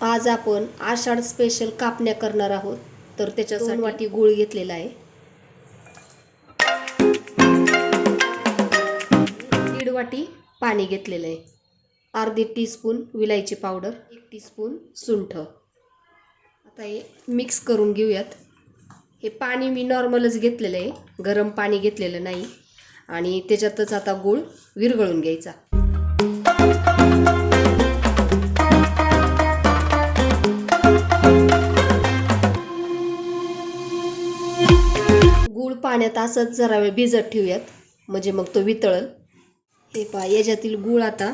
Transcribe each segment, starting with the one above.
आज आपण आषाढ स्पेशल कापण्या करणार आहोत. तर त्याच्यासाठी दोन वाटी गूळ घेतलेला आहे. दीड वाटी पाणी घेतलेलं आहे. अर्धी टीस्पून विलायची पावडर एक टीस्पून सुंठ. आता हे मिक्स करून घेऊयात. हे पाणी मी नॉर्मलच घेतलेलं आहे. गरम पाणी घेतलेलं नाही. आणि त्याच्यातच आता गूळ विरघळून घ्यायचा. पाण्यात असंच जरा वेळ भिजत ठेवूयात. म्हणजे मग तो वितळल. हे पहा याच्यातील गूळ आता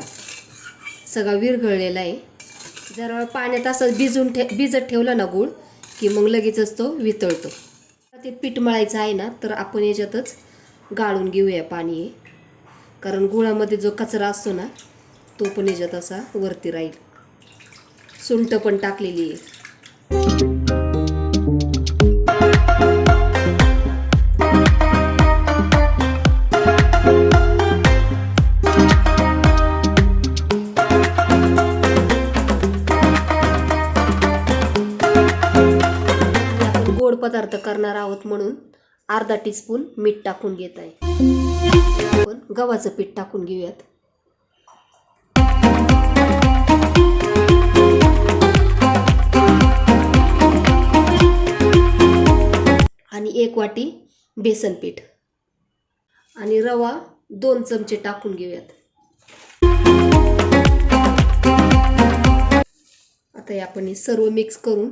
सगळा विरघळलेला आहे. जरा वेळ पाण्यात असंच भिजून ठे भिजत ठेवलं ना गूळ की मग लगेचच तो वितळतो. ते पीठ मळायचं आहे ना तर आपण याच्यातच गाळून घेऊया पाणी. हे कारण गुळामध्ये जो कचरा असतो ना तो पण याच्यात असा वरती राहील. सुंट पण टाकलेली आहे. गोड पदार्थ करणार आहोत म्हणून अर्धा टीस्पून मीठ टाकून घेत आहे. आपण गव्हाचं पीठ टाकून घेऊयात. आणि एक वाटी बेसन पीठ. आणि रवा दोन चमचे टाकून घेऊयात. आता हे आपण हे सर्व मिक्स करून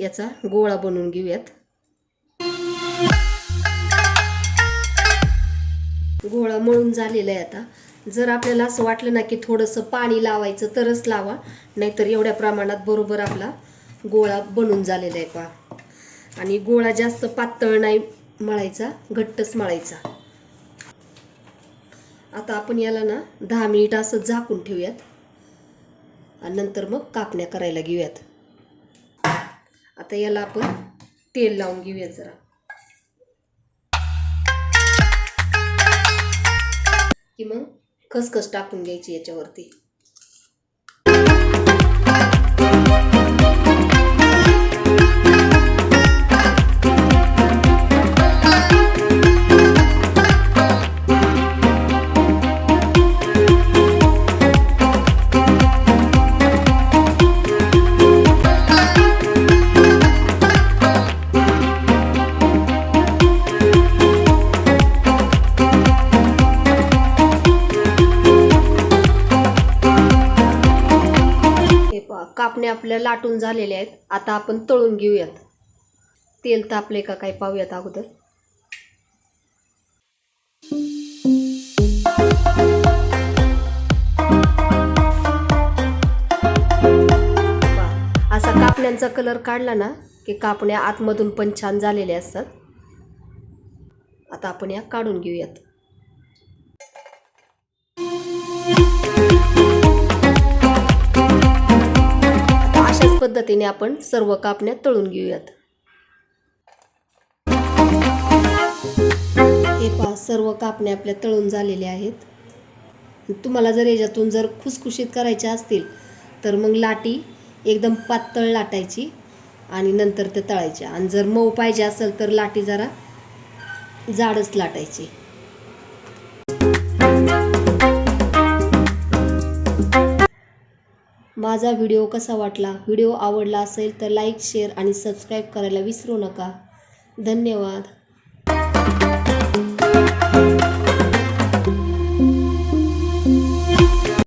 याचा गोळा बनवून घेऊयात. गोळा मळून झालेला आहे आता. जर आपल्याला असं वाटलं ना की थोडंसं पाणी लावायचं तरच लावा. नाहीतर एवढ्या प्रमाणात बरोबर आपला गोळा बनून झालेला आहे पहा. आणि गोळा जास्त पातळ नाही मळायचा घट्टच मळायचा. आता आपण याला ना दहा मिनिट असं झाकून ठेवूयात. आणि नंतर मग कापण्या करायला घेऊयात. आता याला आपण तेल लावून घेऊया जरा. की मग खसखस टाकून घ्यायची याच्यावरती. पहा आपल्या लाटून झालेल्या आहेत. आता आपण तळून घेऊयात. तेल तापले का काय पाहूयात अगोदर. असा कापण्यांचा कलर काढला ना की कापण्या आतमधून पण छान झालेल्या असतात. आता आपण या काढून घेऊयात. पद्धतीने आपण सर्व कापण्या तळून घेऊयात. हे पहा सर्व कापण्या आपल्या तळून झालेल्या आहेत. तुम्हाला जर याच्यातून जर खुसखुशीत करायच्या असतील तर मग लाटी एकदम पातळ लाटायची आणि नंतर ते तळायच्या आणि जर मऊ पाहिजे असेल तर लाटी जरा जाडच लाटायची. माझा व्हिडिओ कसा वाटला व्हिडिओ आवडला असेल तर लाईक शेअर आणि सबस्क्राईब करायला विसरू नका. धन्यवाद.